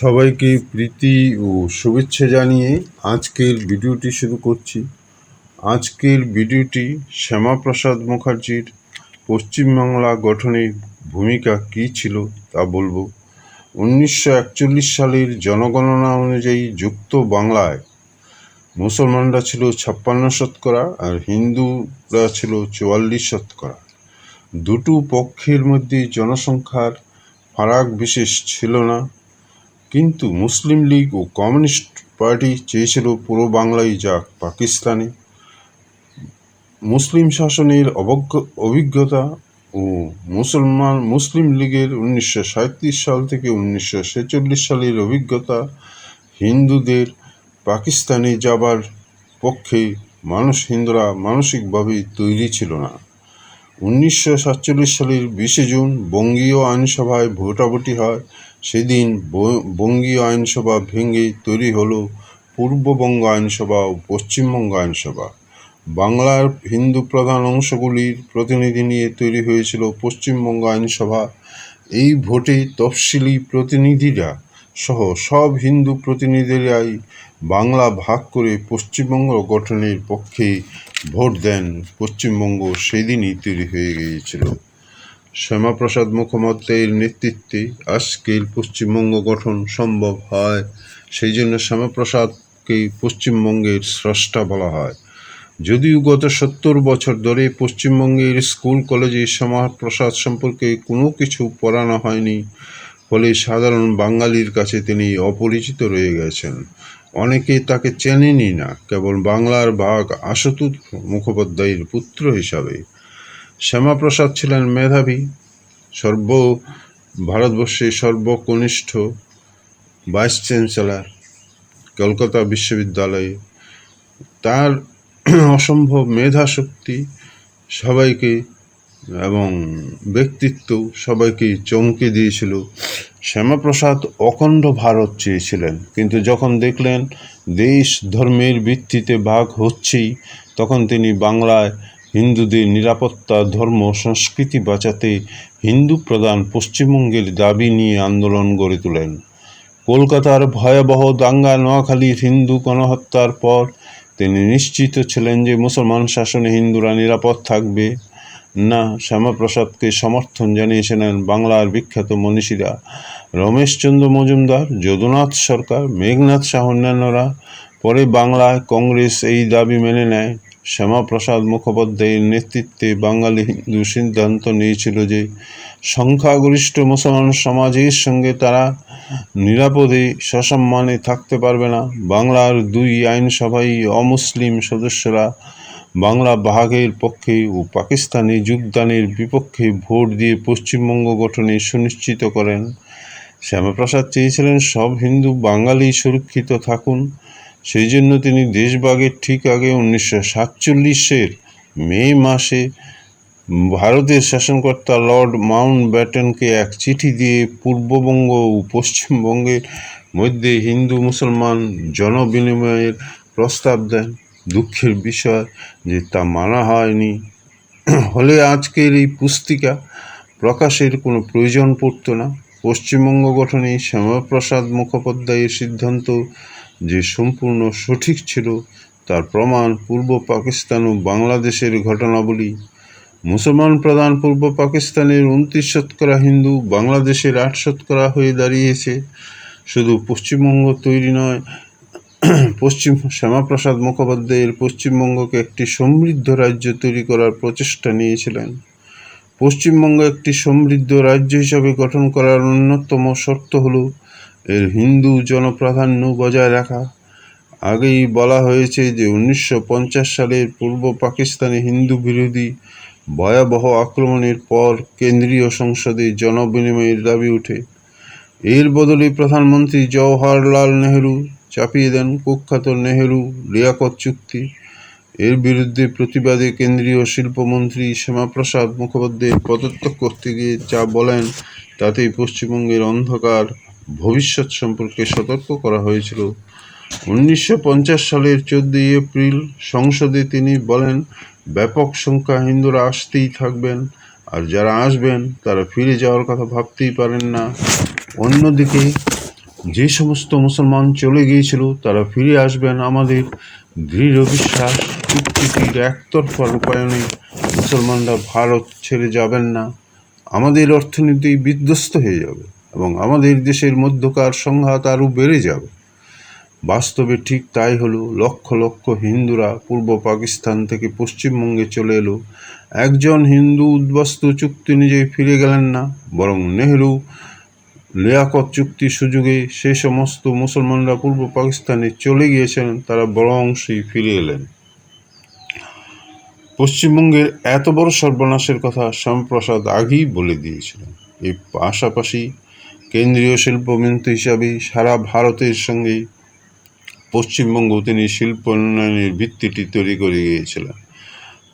সবাইকে প্রীতি ও শুভেচ্ছা জানিয়ে আজকের ভিডিওটি শুরু করছি। আজকের ভিডিওটি শ্যামাপ্রসাদ মুখার্জির পশ্চিমবাংলা গঠনের ভূমিকা কী ছিল তা বলব। উনিশশো একচল্লিশ সালের জনগণনা অনুযায়ী যুক্ত বাংলায় মুসলমানরা ছিল ছাপ্পান্ন শতকরা আর হিন্দুরা ছিল চুয়াল্লিশ শতকরা। দুটো পক্ষের মধ্যে জনসংখ্যার ফারাক বিশেষ ছিল না। কিন্তু মুসলিম লীগ ও কমিউনিস্ট পার্টি চেয়েছিল পুরো বাংলাই যাক পাকিস্তানে। মুসলিম শাসনের অবজ্ঞ অভিজ্ঞতা ও মুসলমান মুসলিম লীগের উনিশশো সাল থেকে উনিশশো ছেচল্লিশ সালের অভিজ্ঞতা হিন্দুদের পাকিস্তানে যাবার পক্ষে মানুষ হিন্দুরা মানসিকভাবে তৈরি ছিল না। উনিশশো সাতচল্লিশ সালের বিশে জুন বঙ্গীয় আইনসভায় ভোটাভুটি হয়। সেদিন বঙ্গীয় আইনসভা ভেঙে তৈরি হলো পূর্ববঙ্গ আইনসভা ও পশ্চিমবঙ্গ আইনসভা। বাংলার হিন্দু প্রধান অংশগুলির প্রতিনিধি নিয়ে তৈরি হয়েছিল পশ্চিমবঙ্গ আইনসভা। এই ভোটে তফসিলি প্রতিনিধিরা সহ সব হিন্দু প্রতিনিধিরাই বাংলা ভাগ করে পশ্চিমবঙ্গ গঠনের পক্ষে ভোট দেন পশ্চিমবঙ্গ সেদিনই তৈরি হয়ে গিয়েছিল। শ্যামাপ্রসাদ মুখোপাধ্যায়ের নেতৃত্বে আজকের পশ্চিমবঙ্গ গঠন সম্ভব হয়। সেই জন্য শ্যামাপ্রসাদকে পশ্চিমবঙ্গের স্রষ্টা বলা হয়। যদিও গত সত্তর বছর ধরে পশ্চিমবঙ্গের স্কুল, কলেজে শ্যামাপ্রসাদ সম্পর্কে কোনো কিছু পড়ানো হয়নি, ফলে সাধারণ বাঙালির কাছে তিনি অপরিচিত রয়ে গেছেন। অনেকে তাকে চেনেনই না, কেবল বাংলার বাঘ আশুতোষ মুখোপাধ্যায়ের পুত্র হিসাবে। শ্যামাপ্রসাদ ছিলেন মেধাবী, সর্ব ভারতবর্ষের সর্বকনিষ্ঠ ভাইস চ্যান্সেলার, কলকাতা বিশ্ববিদ্যালয়ে। তার অসম্ভব মেধা শক্তি সবাইকে এবং ব্যক্তিত্ব সবাইকে চমকে দিয়েছিল। শ্যামাপ্রসাদ অখণ্ড ভারত চেয়েছিলেন, কিন্তু যখন দেখলেন দেশ ধর্মের ভিত্তিতে ভাগ হচ্ছেই, তখন তিনি বাংলায় হিন্দুদের নিরাপত্তা, ধর্ম, সংস্কৃতি বাঁচাতে হিন্দু প্রধান পশ্চিমবঙ্গের দাবি নিয়ে আন্দোলন গড়ে তোলেন। কলকাতার ভয়াবহ দাঙ্গা নোয়াখালীর হিন্দু গণহত্যার পর তিনি নিশ্চিত ছিলেন যে মুসলমান শাসনে হিন্দুরা নিরাপদ থাকবে। না, শ্যামাপ্রসাদকে সমর্থন জানিয়েছিলেন বাংলার বিখ্যাত মনীষীরা রমেশচন্দ্র মজুমদার, যদুনাথ সরকার, মেঘনাথ শাহ অন্যান্যরা। পরে বাংলায় কংগ্রেস এই দাবি মেনে নেয়। শ্যামাপ্রসাদ মুখোপাধ্যায়ের নেতৃত্বে বাঙালি হিন্দু সিদ্ধান্ত নিয়েছিল যে সংখ্যাগরিষ্ঠ মুসলমান সমাজের সঙ্গে তারা নিরাপদে সসম্মানে থাকতে পারবে না। বাংলার দুই আইনসভায় অমুসলিম সদস্যরা বাংলা ভাগের পক্ষে ও পাকিস্তানে যোগদানের বিপক্ষে ভোট দিয়ে পশ্চিমবঙ্গ গঠনে সুনিশ্চিত করেন। শ্যামাপ্রসাদ চেয়েছিলেন সব হিন্দু বাঙালি সুরক্ষিত থাকুন। সেই জন্য তিনি দেশভাগের ঠিক আগে উনিশশো সাতচল্লিশের মে মাসে ভারতের শাসনকর্তা লর্ড মাউন্ট ব্যাটেনকে এক চিঠি দিয়ে পূর্ববঙ্গ ও পশ্চিমবঙ্গের মধ্যে হিন্দু মুসলমান জনবিনিময়ের প্রস্তাব দেন। দুঃখের বিষয় যে তা মানা হয়নি। হলে আজকের এই পুস্তিকা প্রকাশের কোনো প্রয়োজন পড়তো না। পশ্চিমবঙ্গ গঠনে শ্যামাপ্রসাদ মুখোপাধ্যায়ের সিদ্ধান্ত যে সম্পূর্ণ সঠিক ছিল, তার প্রমাণ পূর্ব পাকিস্তান ও বাংলাদেশের ঘটনাবলী। মুসলমান প্রধান পূর্ব পাকিস্তানের উনত্রিশ শতকরা হিন্দু, বাংলাদেশের আট শতকরা হয়ে দাঁড়িয়েছে। শুধু পশ্চিমবঙ্গ তৈরি নয়, পশ্চিম শ্যামাপ্রসাদ মুখোপাধ্যায়ের পশ্চিমবঙ্গকে একটি সমৃদ্ধ রাজ্য তৈরি করার প্রচেষ্টা নিয়েছিলেন। পশ্চিমবঙ্গ একটি সমৃদ্ধ রাজ্য হিসাবে গঠন করার অন্যতম শর্ত হল এর হিন্দু জনপ্রাধান্য বজায় রাখা। আগেই বলা হয়েছে যে উনিশশো পঞ্চাশ সালের পূর্ব পাকিস্তানে হিন্দু বিরোধী ভয়াবহ আক্রমণের পর কেন্দ্রীয় সংসদে জনবিনিময়ের দাবি ওঠে এর বদলে প্রধানমন্ত্রী জওহরলাল নেহেরু চাপিয়ে দেন কুখ্যাত নেহেরু লিয়াকত চুক্তি। এর বিরুদ্ধে প্রতিবাদে কেন্দ্রীয় শিল্পমন্ত্রী শ্যামাপ্রসাদ মুখোপাধ্যায় পদত্যাগ করতে গিয়ে যা বলেন, তাতেই পশ্চিমবঙ্গের অন্ধকার ভবিষ্যৎ সম্পর্কে সতর্ক করা হয়েছিল। উনিশশো পঞ্চাশ সালের চোদ্দই এপ্রিল সংসদে তিনি বলেন, ব্যাপক সংখ্যা হিন্দুরা আসতেই থাকবেন, আর যারা আসবেন তারা ফিরে যাওয়ার কথা ভাবতেই পারেন না। অন্যদিকে, যে সমস্ত মুসলমান চলে গিয়েছিল তারা ফিরে আসবেন আমাদের দৃঢ় বিশ্বাস। চুক্তিটির একতরফা রূপায়ণে মুসলমানরা ভারত ছেড়ে যাবেন না। আমাদের অর্থনীতি বিধ্বস্ত হয়ে যাবে। এবং আমাদের দেশের মধ্যকার সংঘাত আরও বেড়ে যাবে। বাস্তবে ঠিক তাই হলো, লক্ষ লক্ষ হিন্দুরা পূর্ব পাকিস্তান থেকে পশ্চিমবঙ্গে চলে এলো। একজন হিন্দু উদ্বাস্তু চুক্তি নিজেই ফিরে গেলেন না, বরং নেহরু লিয়াকত চুক্তির সুযোগে সে সমস্ত মুসলমানরা পূর্ব পাকিস্তানে চলে গিয়েছিলেন তারা বড় অংশেই ফিরে এলেন। পশ্চিমবঙ্গের এত বড় সর্বনাশের কথা শ্যামপ্রসাদ আগেই বলে দিয়েছিলেন। এই পাশাপাশি কেন্দ্রীয় শিল্পমন্ত্রী হিসাবে সারা ভারতের সঙ্গে পশ্চিমবঙ্গ তিনি শিল্প উন্নয়নের ভিত্তিটি তৈরি করে গিয়েছিলেন।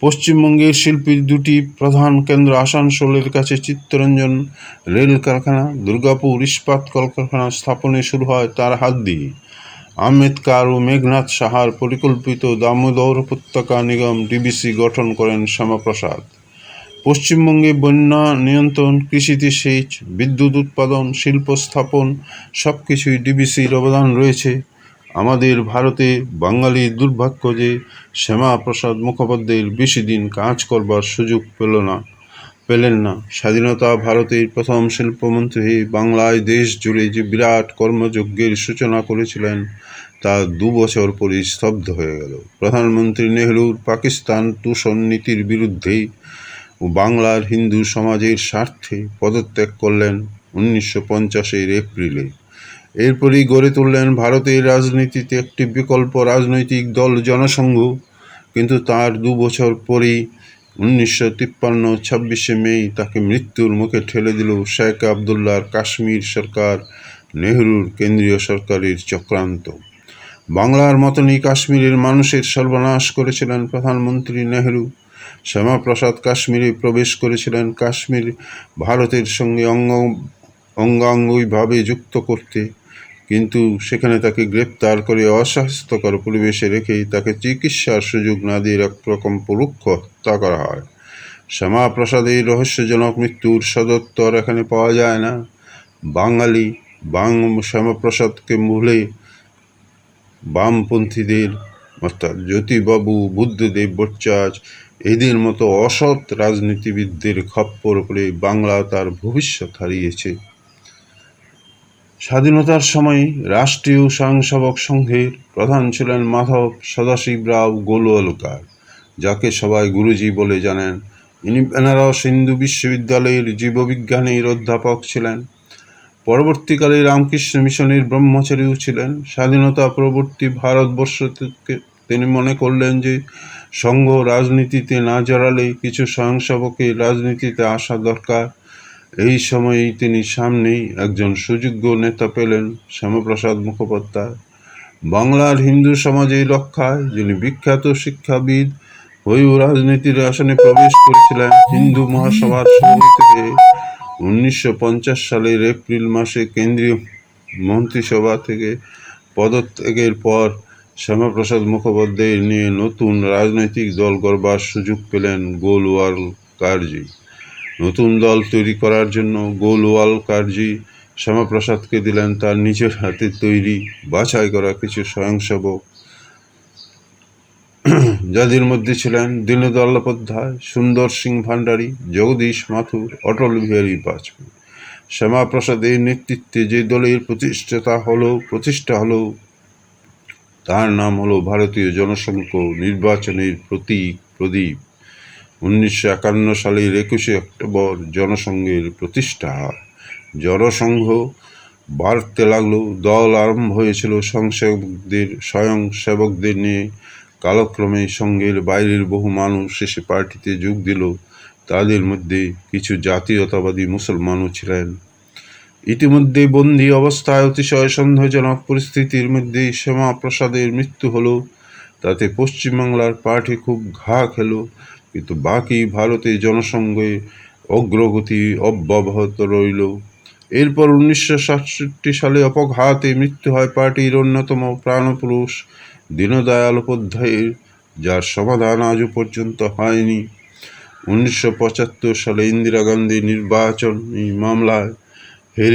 পশ্চিমবঙ্গের শিল্পীর দুটি প্রধান কেন্দ্র আসানসোলের কাছে চিত্তরঞ্জন রেল কারখানা, দুর্গাপুর ইস্পাত কলকারখানা স্থাপনে শুরু হয় তার হাত দিয়ে। আম্বেদকার ও মেঘনাথ সাহার পরিকল্পিত দামোদর উপত্যকা নিগম ডিবিসি গঠন করেন শ্যামাপ্রসাদ। পশ্চিমবঙ্গে বন্যা নিয়ন্ত্রণ, কৃষিতে সেচ, বিদ্যুৎ উৎপাদন, শিল্প স্থাপন সব কিছুই ডিবিসির অবদান রয়েছে। আমাদের ভারতে বাঙালির দুর্ভাগ্য যে শ্যামাপ্রসাদ মুখোপাধ্যায়ের বেশি দিন কাজ করবার সুযোগ পেল না, পেলেন না। স্বাধীনতা ভারতের প্রথম শিল্পমন্ত্রী বাংলায় দেশ জুড়ে যে বিরাট কর্মযজ্ঞের সূচনা করেছিলেন, তা দু বছর পরই স্তব্ধ হয়ে গেল। প্রধানমন্ত্রী নেহরুর পাকিস্তান দূষণ নীতির বিরুদ্ধে ও বাংলার হিন্দু সমাজের স্বার্থে পদত্যাগ করলেন উনিশশো পঞ্চাশের এপ্রিলে। এরপরই গড়ে তুললেন ভারতের রাজনীতিতে একটি বিকল্প রাজনৈতিক দল জনসংঘ। কিন্তু তার দু বছর পরেই উনিশশো তিপ্পান্ন ছাব্বিশে মে তাকে মৃত্যুর মুখে ঠেলে দিল শেখ আবদুল্লাহর কাশ্মীর সরকার, নেহরুর কেন্দ্রীয় সরকারের চক্রান্ত। বাংলার মতনই কাশ্মীরের মানুষের সর্বনাশ করেছিলেন প্রধানমন্ত্রী নেহরু। শ্যামাপ্রসাদ কাশ্মীরে প্রবেশ করেছিলেন। কাশ্মীর ভারতের সঙ্গে অঙ্গ, অঙ্গাঙ্গইভাবে যুক্ত করতে। কিন্তু সেখানে তাকে গ্রেপ্তার করে অস্বাস্থ্যকর পরিবেশে রেখেই তাকে চিকিৎসার সুযোগ না দিয়ে একরকম পরোক্ষ হত্যা করা হয়। শ্যামাপ্রসাদের রহস্যজনক মৃত্যুর সদত্তর এখানে পাওয়া যায় না। বাঙালি বাং শ্যামাপ্রসাদকে ভুলে বামপন্থীদের, অর্থাৎ জ্যোতিবাবু, বুদ্ধদেব, ভট্টাচার্য এদের মতো অসৎ রাজনীতিবিদদের খপ্পর করে বাংলা তার ভবিষ্যৎ হারিয়েছে। স্বাধীনতার সময় রাষ্ট্রীয় স্বয়ংসেবক সংঘের প্রধান ছিলেন মাধব সদাশিব রাও গোলওয়ালকার, যাকে সবাই গুরুজি বলে জানেন। ইনি বেনারস হিন্দু বিশ্ববিদ্যালয়ের জীববিজ্ঞানের অধ্যাপক ছিলেন। পরবর্তীকালে রামকৃষ্ণ মিশনের ব্রহ্মচারীও ছিলেন। স্বাধীনতা পরবর্তী ভারতবর্ষ তিনি মনে করলেন যে সংঘ রাজনীতিতে না জড়ালে কিছু স্বয়ংসেবকের রাজনীতিতে আসা দরকার। এই সময়েই তিনি সামনেই একজন সুযোগ্য নেতা পেলেন শ্যামাপ্রসাদ মুখোপাধ্যায়। বাংলার হিন্দু সমাজের রক্ষায় যিনি বিখ্যাত শিক্ষাবিদ হয়েও রাজনীতির আসনে প্রবেশ করেছিলেন হিন্দু মহাসভার সঙ্গে থেকে উনিশশো পঞ্চাশ সালের এপ্রিল মাসে কেন্দ্রীয় মন্ত্রিসভা থেকে পদত্যাগের পর শ্যামাপ্রসাদ মুখোপাধ্যায় নিয়ে নতুন রাজনৈতিক দল গড়বার সুযোগ পেলেন গোলওয়াল কার্জি। নতুন দল তৈরি করার জন্য গোলওয়াল কার্জি শ্যামাপ্রসাদকে দিলেন তার নিজের হাতে তৈরি, বাছাই করা কিছু স্বয়ংসেবক। যাদের মধ্যে ছিলেন দীনদয়ালোপাধ্যায় সুন্দর সিং ভান্ডারী, জগদীশ মাথুর, অটল বিহারী বাজপেয়ী। শ্যামাপ্রসাদের নেতৃত্বে যে দলের প্রতিষ্ঠাতা হলো, প্রতিষ্ঠা হলো তার নাম হলো ভারতীয় জনসংঘ নির্বাচনের প্রতীক প্রদীপ। উনিশশো একান্ন সালের একুশে অক্টোবর জনসংঘের প্রতিষ্ঠা। জনসংঘ বাড়তে লাগল, দল আরম্ভ হয়েছিল স্বয়ংসেবকদের স্বয়ংসেবকদের নিয়ে। কালক্রমে সঙ্গের বাইরের বহু মানুষ শেষে পার্টিতে যোগ দিল। তাদের মধ্যে কিছু জাতীয়তাবাদী মুসলমানও ছিলেন। ইতিমধ্যে বন্দি অবস্থায় অতিশয় সন্দেহজনক পরিস্থিতির মধ্যে শ্যামা প্রসাদের মৃত্যু হলো। তাতে পশ্চিমবাংলার পার্টি খুব ঘা খেলো, কিন্তু বাকি ভারতে জনসংঘে অগ্রগতি অব্যাহত রইল। এরপর উনিশশো সাতষট্টি সালে অপঘাতে মৃত্যু হয় পার্টির অন্যতম প্রাণপুরুষ দীনদয়াল উপাধ্যায়ের, যার সমাধান আজও পর্যন্ত হয়নি। উনিশশো পঁচাত্তর সালে ইন্দিরা গান্ধী নির্বাচনী মামলায় Here